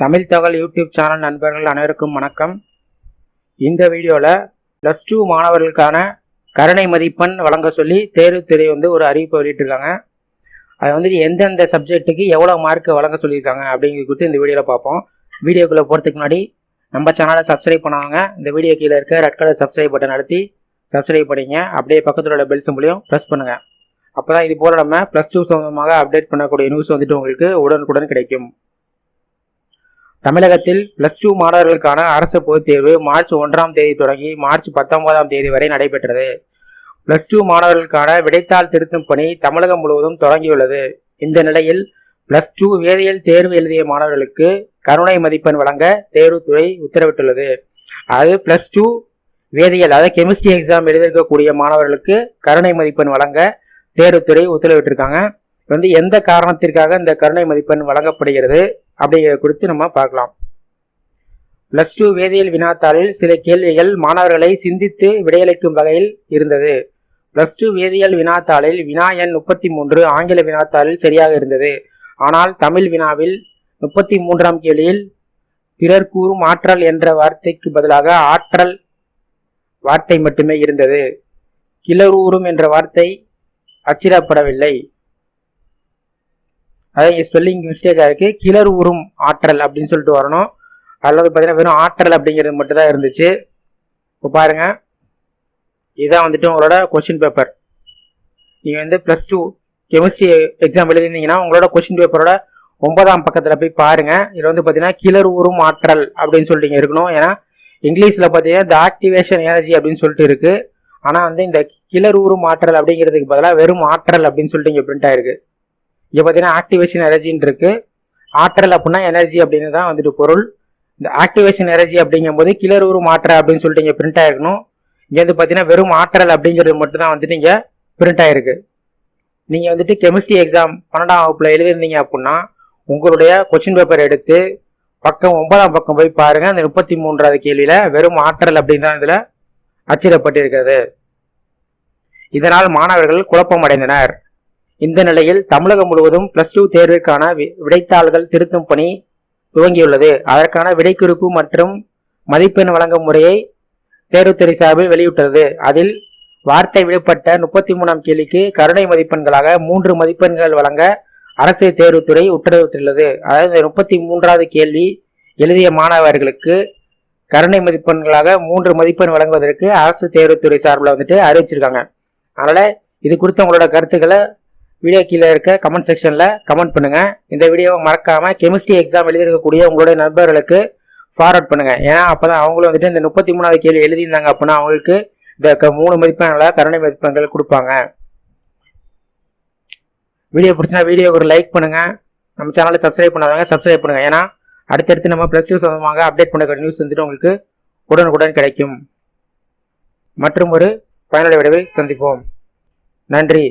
தமிழ் தகவல் YouTube channel நண்பர்கள் அனைவருக்கும் வணக்கம். இந்த வீடியோவில் ப்ளஸ் டூ மாணவர்களுக்கான கருணை மதிப்பெண் வழங்க சொல்லி தேர்வுத்துறை வந்து ஒரு அறிவிப்பு வெளியிட்டிருக்காங்க. அது வந்து எந்தெந்த சப்ஜெக்ட்டுக்கு எவ்வளோ மார்க் வழங்க சொல்லியிருக்காங்க அப்படிங்கிறது குறித்து இந்த வீடியோவில் பார்ப்போம். வீடியோக்குள்ளே போகிறதுக்கு முன்னாடி நம்ம சேனலை சப்ஸ்கிரைப் பண்ணுவாங்க இந்த வீடியோ கீழே இருக்க ரெட் கலர் சப்ஸ்கிரைப் பட்டன் நடத்தி சப்ஸ்கிரைப் பண்ணிங்க. அப்படியே பக்கத்தில் உள்ள பெல் சிம்பிளையும் ப்ரெஸ் பண்ணுங்கள் அப்போ தான் இது போல் நம்ம ப்ளஸ் டூ சம்மந்தமாக அப்டேட் பண்ணக்கூடிய நியூஸ் வந்துட்டு உங்களுக்கு உடனுக்குடன் கிடைக்கும். தமிழகத்தில் பிளஸ் டூ மாணவர்களுக்கான அரசு பொதுத் தேர்வு மார்ச் ஒன்றாம் தேதி தொடங்கி மார்ச் பத்தொன்பதாம் தேதி வரை நடைபெற்றது. பிளஸ் டூ மாணவர்களுக்கான விடைத்தாள் திருத்தும் பணி தமிழகம் முழுவதும் தொடங்கியுள்ளது. இந்த நிலையில் பிளஸ் டூ வேதியியல் தேர்வு எழுதிய மாணவர்களுக்கு கருணை மதிப்பெண் வழங்க தேர்வுத்துறை உத்தரவிட்டுள்ளது. அது பிளஸ் டூ வேதியியல் அதாவது கெமிஸ்ட்ரி எக்ஸாம் எழுதியிருக்கக்கூடிய மாணவர்களுக்கு கருணை மதிப்பெண் வழங்க தேர்வுத்துறை உத்தரவிட்டிருக்காங்க. வந்து எந்த காரணத்திற்காக இந்த கருணை மதிப்பெண் வழங்கப்படுகிறது? அப்படிங்கிறத குறித்து நம்ம பார்க்கலாம். பிளஸ் டூ வேதியியல் வினாத்தாளில் சில கேள்விகள் மாணவர்களை சிந்தித்து விடையளிக்கும் வகையில் இருந்தது. பிளஸ் டூ வேதியியல் வினாத்தாளில் வினா எண் முப்பத்தி மூன்று ஆங்கில வினாத்தாளில் சரியாக இருந்தது. ஆனால் தமிழ் வினாவில் முப்பத்தி மூன்றாம் கேள்வியில் பிறர் கூறும் ஆற்றல் என்ற வார்த்தைக்கு பதிலாக ஆற்றல் வார்த்தை மட்டுமே இருந்தது. கிளரூரும் என்ற வார்த்தை அச்சிடப்படவில்லை. அதாவது ஸ்பெல்லிங் மிஸ்டேக் இருக்குது கிளர் உறும் ஆற்றல் அப்படின்னு சொல்லிட்டு வரணும். அதில் வந்து பார்த்தீங்கன்னா வெறும் ஆற்றல் அப்படிங்கிறது மட்டும் தான் இருந்துச்சு. இப்போ பாருங்க. இதுதான் வந்துட்டு உங்களோட கொஸ்டின் பேப்பர் நீங்கள் வந்து ப்ளஸ் டூ கெமிஸ்ட்ரி எக்ஸாம் எழுதிருந்தீங்கன்னா உங்களோட கொஸ்டின் பேப்பரோட ஒன்பதாம் பக்கத்தில் போய் பாருங்க. இதில் வந்து பார்த்தீங்கன்னா கிளர் உறும் ஆற்றல் அப்படின்னு சொல்லிட்டு இங்கே இருக்கணும். ஏன்னா இங்கிலீஷில் பார்த்தீங்கன்னா இந்த ஆக்டிவேஷன் எனர்ஜி அப்படின்னு சொல்லிட்டு இருக்கு. ஆனால் வந்து இந்த கிளர் உறும் ஆற்றல் அப்படிங்கிறதுக்கு பதிலாக வெறும் ஆற்றல் அப்படின்னு சொல்லிட்டு இங்கே பிரிண்ட் ஆயிருக்கு. இங்கே பார்த்தீங்கன்னா ஆக்டிவேஷன் எனர்ஜின்னு இருக்கு. ஆற்றல் அப்படின்னா எனர்ஜி அப்படின்னு தான் வந்துட்டு பொருள். இந்த ஆக்டிவேஷன் எனர்ஜி அப்படிங்கும் போது கிளர் உரு மாற்ற அப்படின்னு சொல்லிட்டு இங்கே பிரிண்ட் ஆயிருக்கணும். இங்கே வந்து பார்த்தீங்கன்னா வெறும் ஆற்றல் அப்படிங்கிறது மட்டும் தான் வந்துட்டு இங்கே பிரிண்ட் ஆயிருக்கு. நீங்கள் வந்துட்டு கெமிஸ்ட்ரி எக்ஸாம் பன்னெண்டாம் வகுப்பில் எழுதிருந்தீங்க அப்படின்னா உங்களுடைய கொஸ்டின் பேப்பர் எடுத்து பக்கம் ஒன்பதாம் பக்கம் போய் பாருங்கள் அந்த முப்பத்தி மூன்றாவது கேள்வியில் வெறும் ஆற்றல் அப்படின்னு தான் இதில் அச்சிடப்பட்டிருக்கிறது. இதனால் மாணவர்கள் குழப்பம் அடைந்தனர் இந்த நிலையில் தமிழகம் முழுவதும் பிளஸ் டூ தேர்விற்கான விடைத்தாள்கள் திருத்தும் பணி துவங்கியுள்ளது. அதற்கான விடைக்குறிப்பு மற்றும் மதிப்பெண் வழங்கும் முறையை தேர்வுத்துறை சார்பில் வெளியிட்டுள்ளது அதில் வார்த்தை விடுபட்ட முப்பத்தி மூணாம் கேள்விக்கு கருணை மதிப்பெண்களாக மூன்று மதிப்பெண்கள் வழங்க அரசு தேர்வுத்துறை உத்தரவிட்டுள்ளது. அதாவது முப்பத்தி மூன்றாவது கேள்வி எழுதிய மாணவர்களுக்கு கருணை மதிப்பெண்களாக மூன்று மதிப்பெண் வழங்குவதற்கு அரசு தேர்வுத்துறை சார்பில் வந்துட்டு அறிவிச்சிருக்காங்க. அதனால இது குறித்த உங்களோட கருத்துக்களை வீடியோ கீழே இருக்க கமெண்ட் செக்ஷனில் கமெண்ட் பண்ணுங்கள் இந்த வீடியோவை மறக்காமல் கெமிஸ்ட்ரி எக்ஸாம் எழுதியிருக்கக்கூடிய உங்களுடைய நண்பர்களுக்கு ஃபார்வர்ட் பண்ணுங்கள் ஏன்னா அப்போ தான் அவங்களும் வந்துட்டு இந்த முப்பத்தி மூணாவது கேள்வி எழுதியிருந்தாங்க அப்படின்னா அவங்களுக்கு இந்த மூணு மதிப்பெண்களை கருணை மதிப்பெண்கள் கொடுப்பாங்க. வீடியோ பிடிச்சினா வீடியோ ஒரு லைக் பண்ணுங்கள் நம்ம சேனலை சப்ஸ்கிரைப் பண்ணாதாங்க சப்ஸ்கிரைப் பண்ணுங்கள் ஏன்னா அடுத்தடுத்து நம்ம ப்ளஸ் டூ சம்பந்தமாக அப்டேட் பண்ண நியூஸ் வந்துட்டு உங்களுக்கு உடனுக்குடன் கிடைக்கும். மற்றும் ஒரு பயனுடைய விடைவை சந்திப்போம். நன்றி.